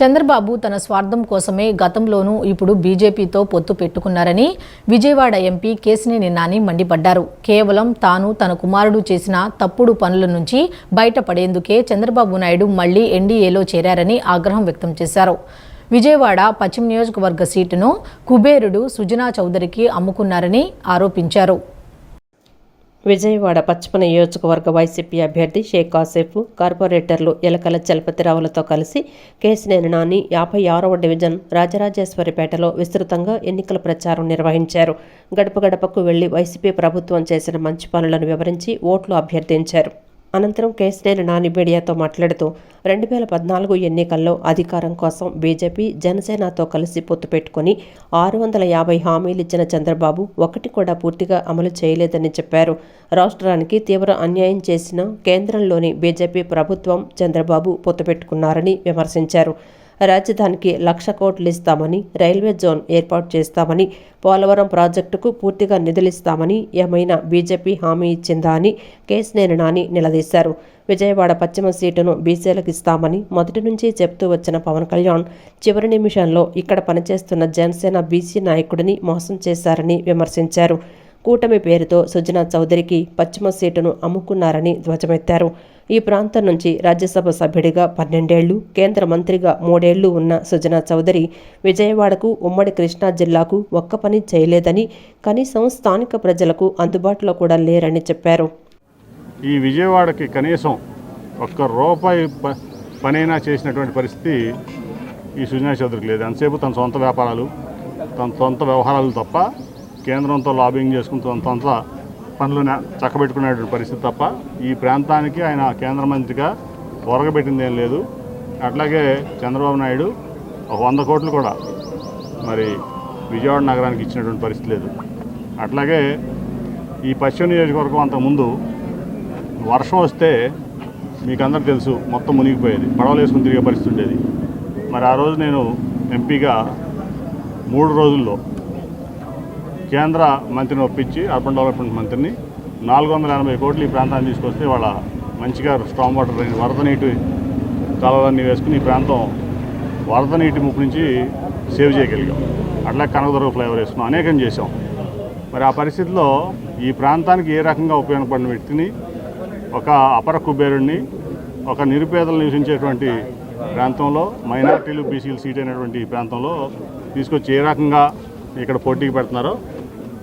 చంద్రబాబు తన స్వార్థం కోసమే గతంలోనూ ఇప్పుడు బీజేపీతో పొత్తు పెట్టుకున్నారని విజయవాడ ఎంపీ కేసినేని నాని మండిపడ్డారు. కేవలం తాను తన కుమారుడు చేసిన తప్పుడు పనుల నుంచి బయటపడేందుకే చంద్రబాబు నాయుడు మళ్ళీ ఎన్డీఏలో చేరారని ఆగ్రహం వ్యక్తం చేశారు. విజయవాడ పశ్చిమ నియోజకవర్గ సీటును కుబేరుడు సుజనా చౌదరికి అమ్ముకున్నారని ఆరోపించారు. విజయవాడ పశ్చిమ నియోజకవర్గ వైసీపీ అభ్యర్థి షేక్ ఆసేఫ్ కార్పొరేటర్లు ఎలకల చలపతిరావులతో కలిసి కేసినేని నాని యాభై ఆరవ డివిజన్ రాజరాజేశ్వరిపేటలో విస్తృతంగా ఎన్నికల ప్రచారం నిర్వహించారు. గడప గడపకు వెళ్ళి వైసీపీ ప్రభుత్వం చేసిన మంచి పనులను వివరించి ఓట్లు అభ్యర్థించారు. అనంతరం కేసినేని నాని మీడియాతో మాట్లాడుతూ రెండు వేల పద్నాలుగు ఎన్నికల్లో అధికారం కోసం బీజేపీ జనసేనతో కలిసి పొత్తు పెట్టుకుని ఆరు వందల యాభై హామీలు ఇచ్చిన చంద్రబాబు ఒకటి కూడా పూర్తిగా అమలు చేయలేదని చెప్పారు. రాష్ట్రానికి తీవ్ర అన్యాయం చేసిన కేంద్రంలోని బీజేపీ ప్రభుత్వం చంద్రబాబు పొత్తు పెట్టుకున్నారని విమర్శించారు. రాజధానికి లక్ష కోట్లు ఇస్తామని రైల్వే జోన్ ఏర్పాటు చేస్తామని పోలవరం ప్రాజెక్టుకు పూర్తిగా నిధులిస్తామని ఏమైనా బీజేపీ హామీ ఇచ్చిందా అని కేసినేని నాని నిలదీశారు. విజయవాడ పశ్చిమ సీటును బీసీలకు ఇస్తామని మొదటి నుంచి చెప్తూ వచ్చిన పవన్ కళ్యాణ్ చివరి నిమిషంలో ఇక్కడ పనిచేస్తున్న జనసేన బీసీ నాయకుడిని మోసం చేశారని విమర్శించారు. కూటమి పేరుతో సుజనా చౌదరికి పశ్చిమ సీటును అమ్ముకున్నారని ధ్వజమెత్తారు. ఈ ప్రాంతం నుంచి రాజ్యసభ సభ్యుడిగా పన్నెండేళ్ళు కేంద్ర మంత్రిగా మూడేళ్ళు ఉన్న సుజనా చౌదరి విజయవాడకు ఉమ్మడి కృష్ణా జిల్లాకు ఒక్క పని చేయలేదని కనీసం స్థానిక ప్రజలకు అందుబాటులో కూడా లేరని చెప్పారు. ఈ విజయవాడకి కనీసం ఒక్క రూపాయి ప పనైనా చేసినటువంటి పరిస్థితి ఈ సుజనా చౌదరికి లేదు. అంతసేపు తన సొంత వ్యాపారాలు తన సొంత వ్యవహారాలు తప్ప కేంద్రంతో లాబింగ్ చేసుకుని తన సొంత పనులు చక్కబెట్టుకునేటువంటి పరిస్థితి తప్ప ఈ ప్రాంతానికి ఆయన కేంద్ర మంత్రిగా ఒరగబెట్టింది ఏం లేదు. అట్లాగే చంద్రబాబు నాయుడు ఒక వంద కోట్లు కూడా మరి విజయవాడ నగరానికి ఇచ్చినటువంటి పరిస్థితి లేదు. అట్లాగే ఈ పశ్చిమ నియోజకవర్గం అంతకుముందు వర్షం వస్తే మీకు అందరికి తెలుసు మొత్తం మునిగిపోయేది పడవలు వేసుకుని తిరిగే పరిస్థితి ఉండేది. మరి ఆ రోజు నేను ఎంపీగా మూడు రోజుల్లో కేంద్ర మంత్రిని ఒప్పించి అర్బన్ డెవలప్మెంట్ మంత్రిని నాలుగు వందల ఎనభై కోట్లు ఈ ప్రాంతాన్ని తీసుకొస్తే వాళ్ళ మంచిగా స్ట్రాంగ్ వాటర్ వరద నీటి కాలువలన్నీ వేసుకుని ఈ ప్రాంతం వరద నీటి ముప్పు నుంచి సేవ్ చేయగలిగాం. అట్లా కనకదుర్గ ఫ్లైఓవర్ వేసుకున్నాం అనేకం చేసాం మరి ఆ పరిస్థితిలో ఈ ప్రాంతానికి ఏ రకంగా ఉపయోగపడిన వ్యక్తిని ఒక అపర కుబేరుణ్ణి ఒక నిరుపేదలు నివసించేటువంటి ప్రాంతంలో మైనార్టీలు బీసీలు సీట్ అయినటువంటి ప్రాంతంలో తీసుకొచ్చి ఏ రకంగా ఇక్కడ పోటీకి పెడుతున్నారో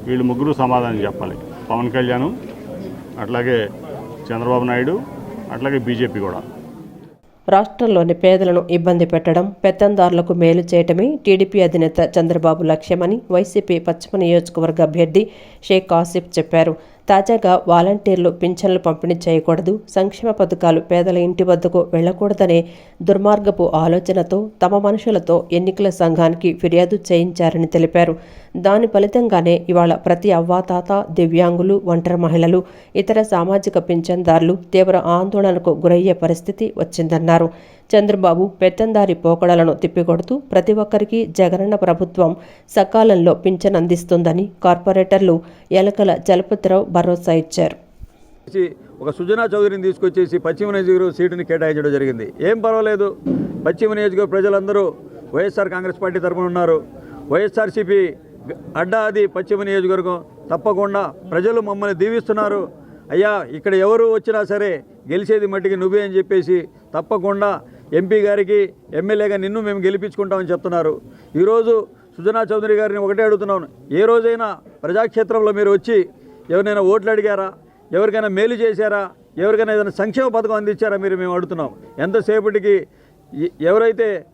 వీళ్ళు ముగ్గురు సమాధానం చెప్పాలి. పవన్ కళ్యాణ్ అట్లాగే చంద్రబాబు నాయుడు అట్లాగే బీజేపీ కూడా. రాష్ట్రంలోని పేదలను ఇబ్బంది పెట్టడం పెత్తందారులకు మేలు చేయటమే టీడీపీ అధినేత చంద్రబాబు లక్ష్యమని వైసీపీ పశ్చిమ నియోజకవర్గ అభ్యర్థి షేక్ ఆసిఫ్ చెప్పారు. తాజాగా వాలంటీర్లు పింఛన్లు పంపిణీ చేయకూడదు సంక్షేమ పథకాలు పేదల ఇంటి వద్దకు వెళ్ళకూడదనే దుర్మార్గపు ఆలోచనతో తమ మనుషులతో ఎన్నికల సంఘానికి ఫిర్యాదు చేయించారని తెలిపారు. దాని ఫలితంగానే ఇవాళ ప్రతి అవ్వాతాత దివ్యాంగులు ఒంటరి మహిళలు ఇతర సామాజిక పింఛన్దారులు తీవ్ర ఆందోళనకు గురయ్యే పరిస్థితి వచ్చిందన్నారు. చంద్రబాబు పెత్తందారి పోకడలను తిప్పికొడుతూ ప్రతి ఒక్కరికి జగనన్న ప్రభుత్వం సకాలంలో పింఛన్ అందిస్తుందని కార్పొరేటర్లు ఎలకల చలపతిరావు భరోసా ఇచ్చారు. ఒక సుజనా చౌదరిని తీసుకొచ్చేసి పశ్చిమ నియోజకవర్గం సీటుని కేటాయించడం జరిగింది. ఏం పర్వాలేదు. పశ్చిమ నియోజకవర్గ ప్రజలందరూ వైఎస్ఆర్ కాంగ్రెస్ పార్టీ తరఫున ఉన్నారు. వైఎస్ఆర్సీపీ అడ్డా అది పశ్చిమ నియోజకవర్గం. తప్పకుండా ప్రజలు మమ్మల్ని దీవిస్తున్నారు. అయ్యా ఇక్కడ ఎవరు వచ్చినా సరే గెలిచేది మట్టికి నువ్వే అని చెప్పేసి తప్పకుండా ఎంపీ గారికి ఎమ్మెల్యేగా నిన్ను మేము గెలిపించుకుంటామని చెప్తున్నారు. ఈరోజు సుజనా చౌదరి గారిని ఒకటే అడుగుతున్నాను. ఏ రోజైనా ప్రజాక్షేత్రంలో మీరు వచ్చి ఎవరినైనా ఓట్లు అడిగారా? ఎవరికైనా మేలు చేశారా? ఎవరికైనా ఏదైనా సంక్షేమ పథకం అందించారా మీరు మేము అడుగుతున్నాం. ఎంతసేపటికి ఎవరైతే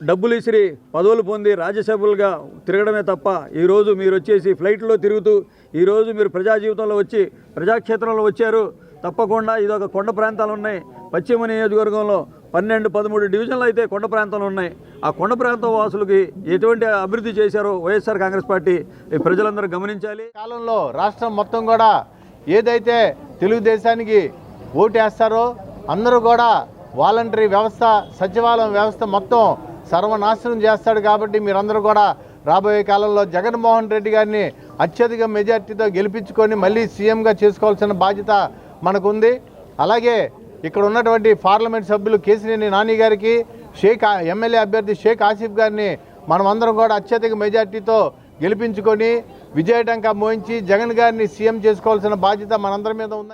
డబ్బులు ఇసిరి పదవులు పొంది రాజ్యసభలుగా తిరగడమే తప్ప ఈరోజు మీరు వచ్చేసి ఫ్లైట్లో తిరుగుతూ ఈరోజు మీరు ప్రజా జీవితంలో వచ్చి ప్రజాక్షేత్రంలో వచ్చారు తప్పకుండా. ఇదొక కొండ ప్రాంతాలు ఉన్నాయి. పశ్చిమ నియోజకవర్గంలో పన్నెండు పదమూడు డివిజన్లు అయితే కొండ ప్రాంతంలో ఉన్నాయి. ఆ కొండ ప్రాంతం వాసులకి ఎటువంటి అభివృద్ధి చేశారో వైఎస్ఆర్ కాంగ్రెస్ పార్టీ ఈ ప్రజలందరూ గమనించాలి. కాలంలో రాష్ట్రం మొత్తం కూడా ఏదైతే తెలుగుదేశానికి ఓటేస్తారో అందరూ కూడా వాలంటరీ వ్యవస్థ సచివాలయం వ్యవస్థ మొత్తం సర్వనాశనం చేస్తాడు కాబట్టి మీరందరూ కూడా రాబోయే కాలంలో జగన్మోహన్ రెడ్డి గారిని అత్యధిక మెజార్టీతో గెలిపించుకొని మళ్ళీ సీఎంగా చేసుకోవాల్సిన బాధ్యత మనకుంది. అలాగే ఇక్కడ ఉన్నటువంటి పార్లమెంట్ సభ్యులు కేసినేని నాని గారికి షేక్ ఎమ్మెల్యే అభ్యర్థి షేక్ ఆసిఫ్ గారిని మనమందరం కూడా అత్యధిక మెజార్టీతో గెలిపించుకొని విజయటంకా మోయించి జగన్ గారిని సీఎం చేసుకోవాల్సిన బాధ్యత మనందరి మీద ఉంది